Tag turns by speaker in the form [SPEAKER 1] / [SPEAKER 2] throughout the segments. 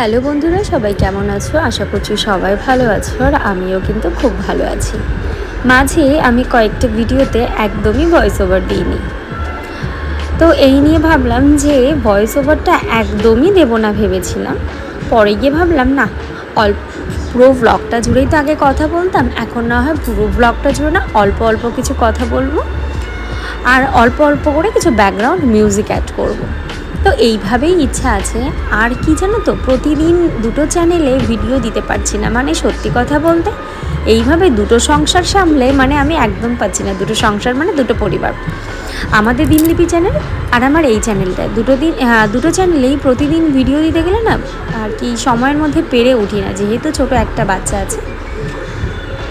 [SPEAKER 1] Hello বন্ধুরা, সবাই কেমন আছো? আশা করছি সবাই ভালো আছো আর আমিও কিন্তু খুব ভালো আছি। মাঝে আমি কয়েকটা ভিডিওতে একদমই ভয়েস ওভার দিইনি। তো এই নিয়ে ভাবলাম যে ভয়েস ওভারটা একদমই দেব না ভেবেছিলাম। পরে গিয়ে ভাবলাম, না, অল্প, পুরো ব্লগটা জুড়েই তো আগে কথা বলতাম, এখন না হয় পুরো ব্লগটা জুড়ে না অল্প অল্প কিছু কথা বলব। আর অল্প অল্প করে কিছু ব্যাকগ্রাউন্ড মিউজিক অ্যাড করব। তো এইভাবেই ইচ্ছা আছে। আর কি জানো তো প্রতিদিন দুটো চ্যানেলে ভিডিও দিতে পারছি না। মানে সত্যি কথা বলতে এইভাবে দুটো সংসার সামলে মানে আমি একদম পাচ্ছি না। দুটো সংসার মানে দুটো পরিবার। আমাদের দিনলিপি চ্যানেল আর আমার এই চ্যানেলটা দুটো দিন হ্যাঁ, দুটো চ্যানেলেই প্রতিদিন ভিডিও দিতে গেলে না আর কি সময়ের মধ্যে পেরে উঠি না। যেহেতু ছোট একটা বাচ্চা আছে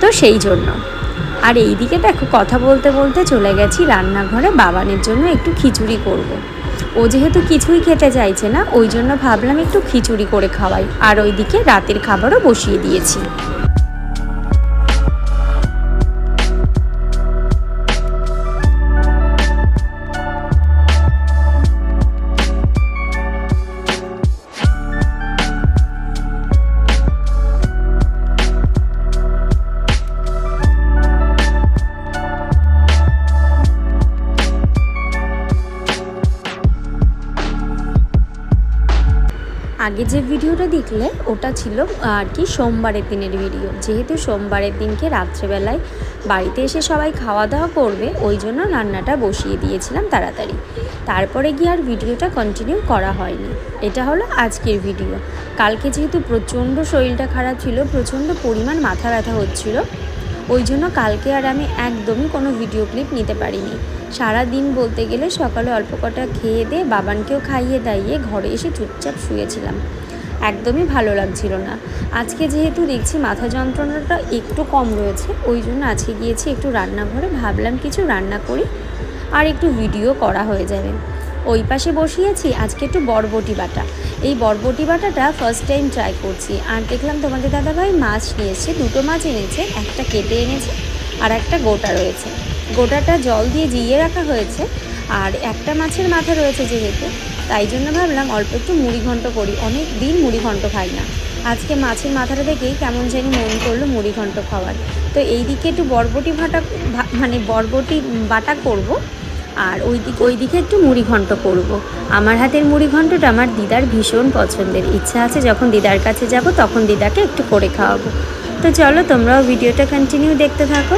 [SPEAKER 1] তো সেই জন্য। আর এইদিকে দেখো কথা বলতে বলতে চলে গেছি রান্নাঘরে। বাবানের জন্য একটু খিচুড়ি করব। ও যেহেতু কিছুই খেতে চাইছে না, ওই জন্য ভাবলাম একটু খিচুড়ি করে খাওয়াই। আর ওইদিকে রাতের খাবারও বসিয়ে দিয়েছি। আগে যে ভিডিওটা দেখলে, ওটা ছিল আর কি সোমবারের দিনের ভিডিও। যেহেতু সোমবারের দিনকে রাত্রেবেলায় বাড়িতে এসে সবাই খাওয়া দাওয়া করবে, ওই জন্য রান্নাটা বসিয়ে দিয়েছিলাম তাড়াতাড়ি। তারপরে গিয়ে আর ভিডিওটা কন্টিনিউ করা হয়নি। এটা হলো আজকের ভিডিও। কালকে যেহেতু প্রচণ্ড শরীরটা খারাপ ছিল, প্রচণ্ড পরিমাণ মাথা ব্যথা হচ্ছিল ওই জন্য কালকে আর আমি একদমই কোনো ভিডিও ক্লিপ নিতে পারিনি। সারা দিন বলতে গেলে সকালে অল্প কটা খেয়ে দিয়ে বাবানকেও খাইয়ে দাইয়ে ঘরে এসে চুপচাপ শুয়েছিলাম। একদমই ভালো লাগছিল না। আজকে যেহেতু দেখছি মাথা যন্ত্রণাটা একটু কম রয়েছে, ওই জন্য আজকে গিয়েছি একটু রান্নাঘরে, ভাবলাম কিছু রান্না করি আর একটু ভিডিও করা হয়ে যাবে। ওই পাশে বসিয়েছি, আজকে একটু বরবটি বাটা। এই বরবটি বাটাটা ফার্স্ট টাইম ট্রাই করছি। আর দেখলাম তোমাদের দাদাভাই মাছ নিয়েছে, দুটো মাছ এনেছে, একটা কেটে এনেছে আর একটা গোটা রয়েছে। গোটাটা জল দিয়ে জিয়ে রাখা হয়েছে আর একটা মাছের মাথা রয়েছে যেহেতু, তাই জন্য ভাবলাম অল্প একটু মুড়ি ঘন্ট করি। অনেক দিন মুড়ি ঘন্ট খাই না। আজকে মাছের মাথাটা দেখেই কেমন জানি মন করল মুড়ি ঘন্ট খাওয়ার। তো এই দিকে একটু বরবটি ভাটা মানে বরবটি বাটা করব। আর ওই দিক ওই দিকে একটু মুড়ি ঘন্ট করব। আমার হাতের মুড়ি ঘন্টটা আমার দিদার ভীষণ পছন্দের। ইচ্ছা আছে যখন দিদার কাছে যাব তখন দিদাকে একটু করে খাওয়াবো। তো চলো তোমরাও ভিডিওটা কন্টিনিউ দেখতে থাকো।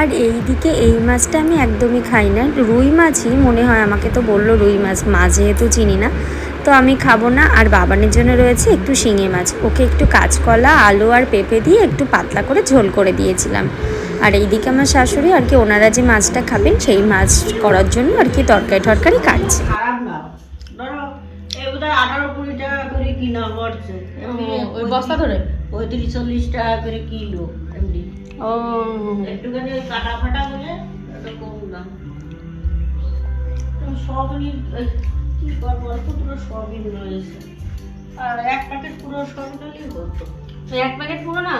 [SPEAKER 1] আর এই দিকে এই মাছটা আমি একদমই খাই না। রুই মাছই মনে হয় আমাকে তো বলল রুই মাছ মাছ যেহেতু চিনি না তো আমি খাব না। আর বাবানের জন্য রয়েছে একটু শিঙে মাছ। ওকে একটু কাঁচকলা আলু আর পেঁপে দিয়ে একটু পাতলা করে ঝোল করে দিয়েছিলাম। আর এইদিকে আমার শাশুড়ি আর কি ওনারা যে মাছটা খাবেন সেই মাছ করার জন্য আর কি তরকারি টরকারি কাটছে।
[SPEAKER 2] খারাপ ধরো আঠারো কুড়ি টাকা করে কিনা পড়ছে
[SPEAKER 3] বস্তা ধরে?
[SPEAKER 2] পঁয়ত্রিশ চল্লিশ টাকা করে কিলো এমনি
[SPEAKER 3] ও।
[SPEAKER 2] একটুখানি ওই কাটা ফাটা বলে এটা কম দাম। তো সবই কি করব অল্প পুরো সবই রয়েছে। আর এক প্যাকেট পুরো সব হতো।
[SPEAKER 3] এক প্যাকেট পুরো না?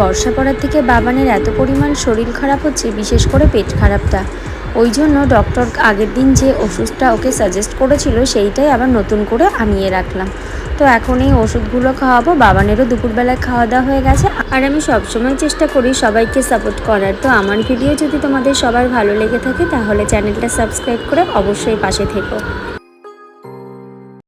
[SPEAKER 1] বর্ষা পড়ার থেকে বাবানের এত পরিমাণ শরীর খারাপ হচ্ছে, বিশেষ করে পেট খারাপটা। ওই জন্য ডক্টর আগের দিন যে ওষুধটা ওকে সাজেস্ট করেছিল, সেইটাই আবার নতুন করে আনিয়ে রাখলাম। তো এখন এই ওষুধগুলো খাওয়াবো, বাবানেরও দুপুরবেলায় খাওয়া দাওয়া হয়ে গেছে। আর আমি সবসময় চেষ্টা করি সবাইকে সাপোর্ট করার। তো আমার ভিডিও যদি তোমাদের সবার ভালো লেগে থাকে, তাহলে চ্যানেলটা সাবস্ক্রাইব করে অবশ্যই পাশে থেকো।